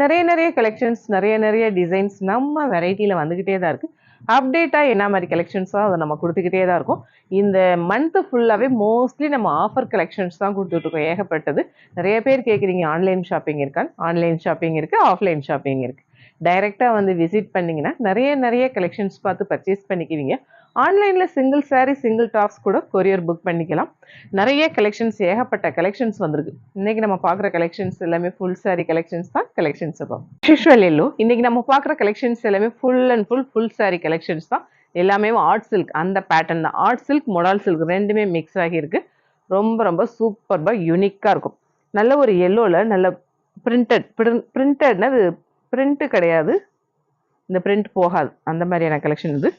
நிறைய நிறைய கலெக்ஷன்ஸ் நிறைய நிறைய டிசைன்ஸ் நம்ம வெரைட்டியில் வந்துக்கிட்டே தான் இருக்குது அப்டேட்டாக என்ன மாதிரி கலெக்ஷன்ஸோ அதை நம்ம கொடுத்துக்கிட்டே தான் இருக்கும். இந்த மந்த்து ஃபுல்லாகவே மோஸ்ட்லி நம்ம ஆஃபர் கலெக்ஷன்ஸ் தான் கொடுத்துட்ருக்கோம். ஏகப்பட்டது. நிறைய பேர் கேட்குறீங்க ஆன்லைன் ஷாப்பிங் இருக்கான்னு ஆன்லைன் ஷாப்பிங் இருக்குது ஆஃப்லைன் ஷாப்பிங் இருக்குது டைரெக்டாக வந்து விசிட் பண்ணிங்கன்னா நிறைய நிறைய கலெக்ஷன்ஸ் பார்த்து பர்ச்சேஸ் பண்ணிக்குவீங்க. ஆன்லைனில் சிங்கிள் சாரீ சிங்கிள் டாப்ஸ் கூட கொரியர் புக் பண்ணிக்கலாம். நிறைய கலெக்ஷன்ஸ் ஏகப்பட்ட கலெக்ஷன்ஸ் வந்திருக்கு. இன்றைக்கி நம்ம பார்க்குற கலெக்ஷன்ஸ் எல்லாமே ஃபுல் சாரீ கலெக்ஷன்ஸ் தான். கலெக்ஷன்ஸ் இருக்கும் யூஷுவல் எல்லோ. நம்ம பார்க்குற கலெக்ஷன்ஸ் எல்லாமே full and full full sari collections தான். எல்லாமே ஆர்ட் சில்க் அந்த பேட்டர்ன் தான். ஆர்ட் சில்க் மொடால் சில்க் ரெண்டுமே மிக்ஸ் ஆகியிருக்கு ரொம்ப ரொம்ப சூப்பர்பாக யூனிக்காக இருக்கும். நல்ல ஒரு எல்லோவில் நல்ல பிரிண்டட் பிரிண்டட்னா அது பிரிண்ட்டு கிடையாது. இந்த பிரிண்ட் போகாது. அந்த மாதிரியான கலெக்ஷன் இது.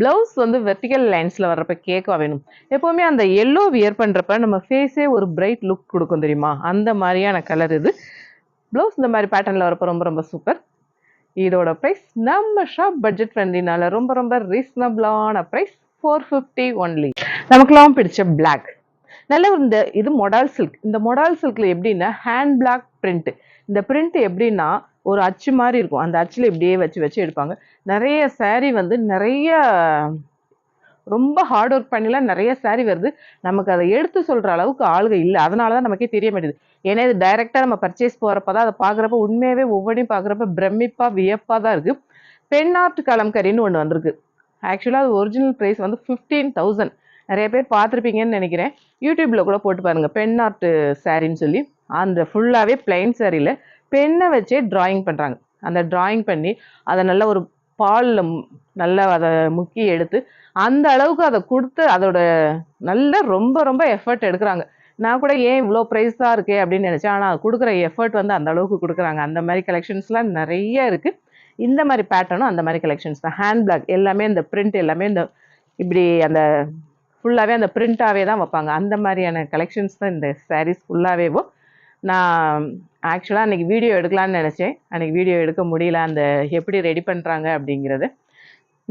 ப்ளவுஸ் வந்து வெர்டிக்கல் லைன்ஸில் வர்றப்ப கேக்காக வேணும். எப்போவுமே அந்த எல்லோ வியர் பண்ணுறப்ப நம்ம ஃபேஸே ஒரு பிரைட் லுக் கொடுக்கும் தெரியுமா? அந்த மாதிரியான கலர் இது. ப்ளவுஸ் இந்த மாதிரி பேட்டர்னில் வரப்போ ரொம்ப ரொம்ப சூப்பர் இதோட ப்ரைஸ் நம்ம ஷாப் பட்ஜெட் ஃப்ரெண்ட்லினால ரொம்ப ரொம்ப ரீசனபிளான ப்ரைஸ் ஃபோர் ஃபிஃப்டி ஒன்லி நமக்குலாம் பிடிச்ச பிளாக் நல்ல இந்த இது மொடால் சில்க் இந்த மொடால் சில்கில் எப்படின்னா ஹேண்ட் பிளாக் பிரிண்ட் இந்த பிரிண்ட் எப்படின்னா ஒரு அச்சு மாதிரி இருக்கும். அந்த அச்சில் இப்படியே வச்சு வச்சு எடுப்பாங்க. நிறைய சேரீ வந்து நிறைய ரொம்ப ஹார்ட் ஒர்க் பண்ணிலாம் நிறைய சாரீ வருது. நமக்கு அதை எடுத்து சொல்கிற அளவுக்கு ஆளுக இல்லை. அதனால தான் நமக்கே தெரிய மாட்டேது. ஏன்னா இது டைரெக்டாக நம்ம பர்ச்சேஸ் போகிறப்ப தான் அதை பார்க்குறப்ப உண்மையாகவே ஒவ்வொன்றையும் பார்க்குறப்ப பிரமிப்பாக வியப்பாக தான் இருக்குது பென் ஆர்ட் கலம்கரின்னு ஒன்று வந்திருக்கு. ஆக்சுவலாக அது ஒரிஜினல் ப்ரைஸ் வந்து ஃபிஃப்டீன் தௌசண்ட் நிறைய பேர் பார்த்துருப்பீங்கன்னு நினைக்கிறேன். யூடியூப்பில் கூட போட்டு பாருங்கள் பென் ஆர்ட் சாரின்னு சொல்லி. அந்த ஃபுல்லாகவே பிளைன் சாரியில் பெண்ணை வச்சே டிராயிங் பண்ணுறாங்க அந்த டிராயிங் பண்ணி அதை நல்ல ஒரு பாலில் நல்லா அதை முக்கி எடுத்து அந்த அளவுக்கு அதை கொடுத்து அதோட நல்ல ரொம்ப ரொம்ப எஃபர்ட் எடுக்கிறாங்க. நான் கூட ஏன் இவ்வளோ ப்ரைஸாக இருக்கே அப்படின்னு நினச்சேன். ஆனால் கொடுக்குற எஃபர்ட் வந்து அந்த அளவுக்கு கொடுக்குறாங்க. அந்த மாதிரி கலெக்ஷன்ஸ்லாம் நிறைய இருக்குது இந்த மாதிரி பேட்டர்னும் அந்த மாதிரி கலெக்ஷன்ஸ் தான். ஹேண்ட் பிளாக் எல்லாமே இந்த பிரிண்ட் எல்லாமே இந்த இப்படி அந்த ஃபுல்லாகவே அந்த பிரிண்ட்டாகவே தான் வைப்பாங்க. அந்த மாதிரியான கலெக்ஷன்ஸ் தான் இந்த சாரீஸ் ஃபுல்லாகவேவும் நான் ஆக்சுவலாக அன்றைக்கி வீடியோ எடுக்கலான்னு நினச்சேன். அன்றைக்கி வீடியோ எடுக்க முடியல. அந்த எப்படி ரெடி பண்ணுறாங்க அப்படிங்கிறது.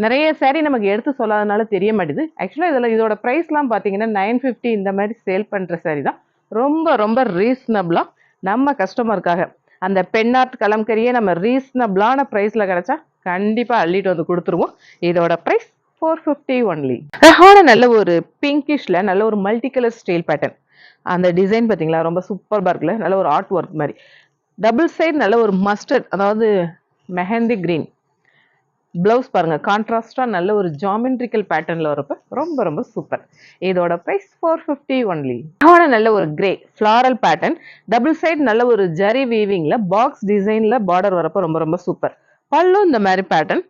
நிறைய சேரீ நமக்கு எடுத்து சொல்லாதனால தெரிய மாட்டேது. ஆக்சுவலாக இதில் இதோட ப்ரைஸ்லாம் பார்த்தீங்கன்னா நைன் ஃபிஃப்டி இந்த மாதிரி சேல் பண்ணுற சேரீ தான். ரொம்ப ரொம்ப ரீசனபிளாக நம்ம கஸ்டமருக்காக அந்த பெண்ணார்ட் கலம்கரியே நம்ம ரீசனபிளான ப்ரைஸில் கிடச்சா கண்டிப்பாக அள்ளிட்டு வந்து கொடுத்துருவோம். இதோட ப்ரைஸ் ஃபோர் ஃபிஃப்டி ஒன்லி அழகான நல்ல ஒரு பிங்கிஷில் நல்ல ஒரு மல்டி கலர் ஸ்டைல் பேட்டர்ன் அந்த டிசைன் பார்த்தீங்களா? ரொம்ப சூப்பர்பாக இருக்குல்ல? நல்ல ஒரு ஆர்ட் ஒர்க் மாதிரி. டபுள் சைடு நல்ல ஒரு மஸ்டர்ட் அதாவது மெஹந்தி கிரீன் ப்ளவுஸ் பாருங்க கான்ட்ராஸ்டாக நல்ல ஒரு ஜாமெண்ட்ரிக்கல் பேட்டர்னில் வரப்போ ரொம்ப ரொம்ப சூப்பர் இதோட ப்ரைஸ் ஃபோர் ஃபிஃப்டி ஒன்லி அதோட நல்ல ஒரு grey floral pattern double side நல்ல ஒரு ஜரி வீவிங்கில் பாக்ஸ் டிசைனில் பார்டர் வரப்போ ரொம்ப ரொம்ப சூப்பர் பல்லு இந்த மாதிரி பேட்டர்ன்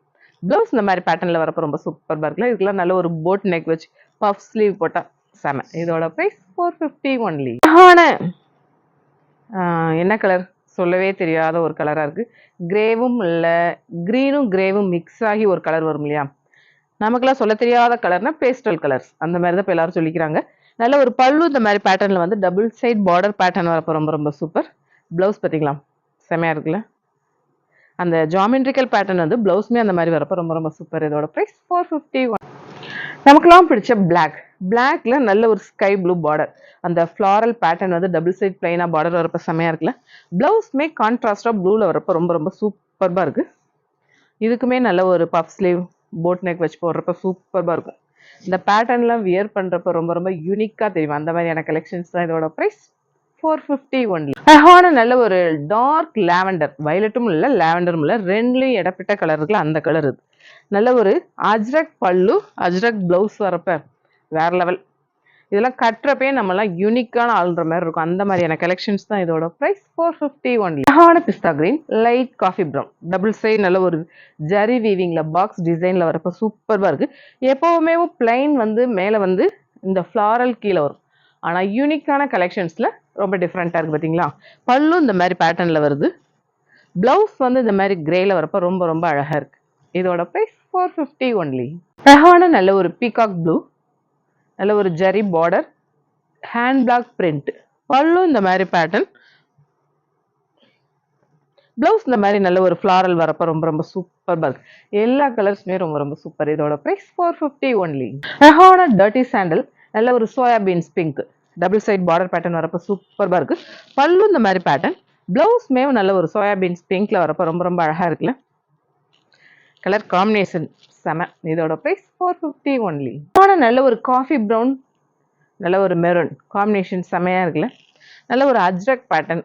ப்ளவுஸ் இந்த மாதிரி பேட்டர்னில் வரப்போ ரொம்ப சூப்பராக இருக்குல்ல? இதுக்கெல்லாம் நல்ல ஒரு போட் நெக் வச்சு பஃப் ஸ்லீவ் போட்டால் செம. இதோட ப்ரைஸ் ஃபோர் ஃபிஃப்டி ஒன்லி என்ன கலர் சொல்லவே தெரியாத ஒரு கலராக இருக்குது கிரேவும் இல்லை. க்ரீனும் கிரேவும் மிக்ஸ் ஆகி ஒரு கலர் வரும் இல்லையா? நமக்கெல்லாம் சொல்ல தெரியாத கலர்னா பேஸ்டல் கலர்ஸ் அந்த மாதிரி தான் இப்போ எல்லாரும் சொல்லிக்கிறாங்க. நல்ல ஒரு பல்லு இந்த மாதிரி பேட்டர்னில் வந்து டபுள் சைட் பார்டர் பேட்டர்ன் வரப்போ ரொம்ப ரொம்ப சூப்பர் ப்ளவுஸ் பார்த்திங்களா? செமையாக இருக்குல்ல? அந்த ஜாமெட்ரிக்கல் பேட்டர்ன் வந்து ப்ளவுஸுமே அந்த மாதிரி வரப்போ ரொம்ப ரொம்ப சூப்பர் இதோட ப்ரைஸ் ஃபோர் ஃபிஃப்டி ஒன் நமக்குலாம் பிடிச்ச பிளாக் பிளாக்ல நல்ல ஒரு ஸ்கை ப்ளூ பார்டர் அந்த ஃப்ளாரல் பேட்டர்ன் வந்து டபுள் சைட் பிளைனாக பார்டர் வரப்போ செமையாக இருக்குல்ல? ப்ளவுஸ்மே கான்ட்ராஸ்டாக ப்ளூவில் வரப்போ ரொம்ப ரொம்ப சூப்பர்பாக இருக்குது இதுக்குமே நல்ல ஒரு பஃப் ஸ்லீவ் போட் நெக் வச்சு போடுறப்ப சூப்பர்பாக இருக்கும். இந்த பேட்டர்ன்லாம் வியர் பண்ணுறப்ப ரொம்ப ரொம்ப யூனிக்காக தெரியும். அந்த மாதிரியான கலெக்ஷன்ஸ் தான் இதோட ப்ரைஸ் ஃபோர் ஃபிஃப்டி ஒன்லி அழகான நல்ல ஒரு டார்க் லேவண்டர் வயலட்டும் இல்லை லாவெண்டரும் இல்லை ரெண்டுலேயும் இடப்பட்ட கலர் இருக்குல்ல அந்த கலர் இது. நல்ல ஒரு அஜ்ரக் பல்லு அஜ்ரக் ப்ளவுஸ் வரப்போ வேற லெவல் இதெல்லாம் கட்டுறப்பே நம்மலாம் யூனிக்கான ஆள்ற மாதிரி இருக்கும். அந்த மாதிரியான கலெக்ஷன்ஸ் தான் இதோட ப்ரைஸ் ஃபோர் ஃபிஃப்டி ஒன்லி அழகான pista green light coffee brown double side நல்ல ஒரு ஜரி வீவிங்கில் பாக்ஸ் டிசைனில் வரப்போ சூப்பராக இருக்குது எப்போவுமே பிளைன் வந்து மேலே வந்து இந்த ஃப்ளாரல் கீழே வரும். ஆனால் யூனிக்கான கலெக்ஷன்ஸில் ரொம்ப டிஃப்ரெண்ட்டாக இருக்குது பார்த்தீங்களா பல்லும் இந்த மாதிரி பேட்டர்னில் வருது. ப்ளவுஸ் வந்து இந்த மாதிரி கிரேயில் வரப்போ ரொம்ப ரொம்ப அழகாக இருக்கு. இதோட ப்ரைஸ் ஃபோர் ஃபிஃப்டி ஒன்லி அழகான நல்ல ஒரு பீகாக் ப்ளூ நல்ல ஒரு zari border hand block print பல்லும் இந்த மாதிரி பேட்டர்ன் ப்ளவுஸ் இந்த மாதிரி நல்ல ஒரு ஃப்ளாரல் வரப்போ ரொம்ப ரொம்ப சூப்பர் பல்க் எல்லா கலர்ஸுமே ரொம்ப ரொம்ப சூப்பர் இதோட ப்ரைஸ் ஃபோர் ஃபிஃப்டி ஒன்லி அழகான டர்ட்டி சாண்டல் நல்ல ஒரு soybeans pink double side border pattern வரப்போ சூப்பராக இருக்கு பல்லும் இந்த மாதிரி பேட்டர்ன் ப்ளவுஸ்மே நல்ல ஒரு சோயாபீன்ஸ் பிங்க்ல வரப்போ ரொம்ப ரொம்ப அழகாக இருக்குல்ல. கலர் காம்பினேஷன் செம. இதோட ப்ரைஸ் ஃபோர் ஃபிஃப்டி ஒன்லி ஆனால் நல்ல ஒரு காஃபி ப்ரௌன் நல்ல ஒரு மெரூன் காம்பினேஷன் செமையாக இருக்குல்ல? நல்ல ஒரு அஜ்ரக் பேட்டர்ன்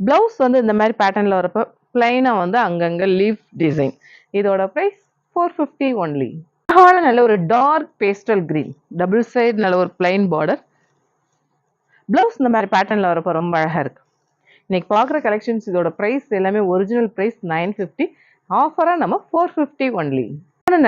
ப்ளவுஸ் வந்து இந்த மாதிரி பேட்டர்னில் வரப்போ பிளைனாக வந்து அங்கங்கே லீஃப் டிசைன் இதோட ப்ரைஸ் ஃபோர் ஃபிஃப்டி ஒன்லி அழகான நல்ல ஒரு dark pastel green double side நல்ல ஒரு பிளைன் பார்டர் ப்ளவுஸ் இந்த மாதிரி பேட்டர்னில் வரப்போ ரொம்ப அழகாக இருக்குது இன்னைக்கு பார்க்குற கலெக்ஷன்ஸ் இதோட ப்ரைஸ் எல்லாமே ஒரிஜினல் ப்ரைஸ் நைன் ஃபிஃப்டி ஆஃபராக நம்ம ஃபோர் ஃபிஃப்டி ஒன்லி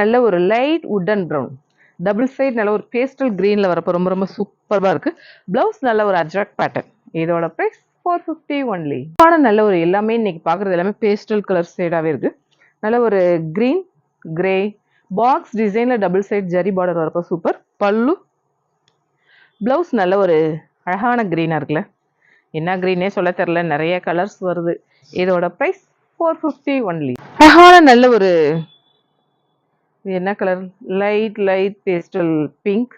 நல்ல ஒரு light wooden brown double side நல்ல ஒரு பேஸ்டல் க்ரீனில் வரப்போ ரொம்ப ரொம்ப சூப்பராக இருக்குது ப்ளவுஸ் நல்ல ஒரு அட்ராக்ட் பேட்டர்ன் இதோட ப்ரைஸ் ஃபோர் ஃபிஃப்டி ஒன்லி ஆனால் நல்ல ஒரு எல்லாமே இன்னைக்கு பார்க்குறது எல்லாமே பேஸ்டல் கலர் ஷேடாகவே இருக்குது நல்ல ஒரு க்ரீன் கிரே பாக்ஸ் டிசைனில் டபுள் சைட் ஜரி பார்டர் வரப்போ சூப்பர் பல்லு. ப்ளவுஸ் நல்ல ஒரு அழகான க்ரீனாக இருக்குல்ல. என்ன க்ரீனே சொல்ல தெரில நிறைய கலர்ஸ் வருது. இதோட ப்ரைஸ் ஃபோர் ஃபிஃப்டி ஒன்லி அழகான நல்ல ஒரு இது என்ன colour light light pastel pink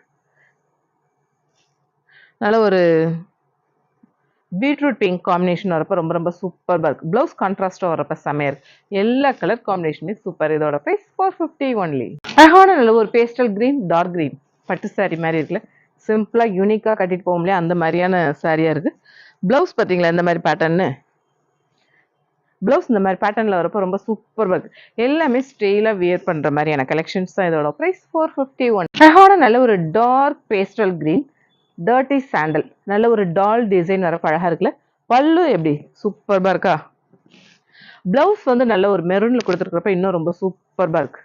நல்ல ஒரு பீட்ரூட் பிங்க் காம்பினேஷன் வரப்போ ரொம்ப ரொம்ப சூப்பராக இருக்குது ப்ளவுஸ் கான்ட்ராஸ்டாக வரப்போ செமையாக இருக்குது எல்லா கலர் காம்பினேஷனுமே சூப்பர் இதோட ப்ரைஸ் ஃபோர் ஃபிஃப்டி ஒன்லி அழகான நல்ல ஒரு பேஸ்டல் க்ரீன் டார்க் க்ரீன் பட்டு சாரீ மாதிரி இருக்குல்ல. சிம்பிளாக யூனிக்காக கட்டிட்டு போக முடியாது அந்த மாதிரியான சாரியாக இருக்குது ப்ளவுஸ் பார்த்தீங்களா? இந்த மாதிரி பேட்டர்னு ப்ளவுஸ் இந்த மாதிரி பேட்டர்னில் வரப்போ ரொம்ப சூப்பர் ஒர்க் எல்லாமே ஸ்டெயிலாக வியர் பண்ணுற மாதிரியான கலெக்ஷன்ஸ் தான் இதோட ப்ரைஸ் ஃபோர் ஃபிஃப்டி ஒன் அழகான நல்ல ஒரு dark pastel green dirty sandal நல்ல ஒரு டால் டிசைன் வரப்போ அழகாக இருக்குல்ல? பல்லு எப்படி? சூப்பர்பாக இருக்கா? ப்ளவுஸ் வந்து நல்ல ஒரு மெரூனில் கொடுத்துருக்குறப்ப இன்னும் ரொம்ப சூப்பர்பாக இருக்கு.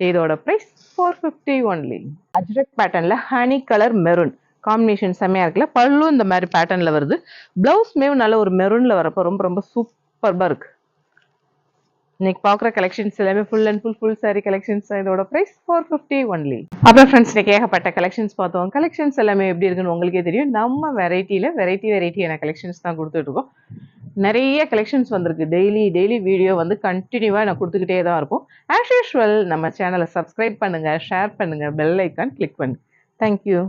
இதோட price four fifty only ajrak பேட்டர்னில் ஹனி கலர் மெரூன் காம்பினேஷன் செம்மையாக இருக்குல்ல? பல்லும் இந்த மாதிரி பேட்டர்னில் வருது. ப்ளவுஸ்மே நல்ல ஒரு மெரூனில் வரப்போ ரொம்ப ரொம்ப பர்க் இருக்கு. இன்னைக்கு பார்க்குற கலெக்ஷன்ஸ் எல்லாமே full and full full sari collections இதோட ப்ரைஸ் ஃபோர் ஃபிஃப்டி ஒன்லி அப்புறம் ஃப்ரெண்ட்ஸ் இன்னைக்கு ஏகப்பட்ட கலெக்ஷன்ஸ் பார்த்தோம். கலெக்ஷன்ஸ் எல்லாமே எப்படி இருக்குன்னு உங்களுக்கே தெரியும். நம்ம வெரைட்டியில் வெரைட்டி வெரைட்டியான கலெக்ஷன்ஸ் தான் கொடுத்துட்ருக்கோம் நிறைய கலெக்ஷன்ஸ் வந்திருக்கு. டெய்லி டெய்லி வீடியோ வந்து கண்டினியூவாக நான் கொடுத்துக்கிட்டே தான் இருப்போம். ஆஸ் யூஷுவல் நம்ம சேனலை சப்ஸ்கிரைப் பண்ணுங்கள் ஷேர் பண்ணுங்கள் பெல் ஐக்கான் கிளிக் பண்ணுங்கள் தேங்க்யூ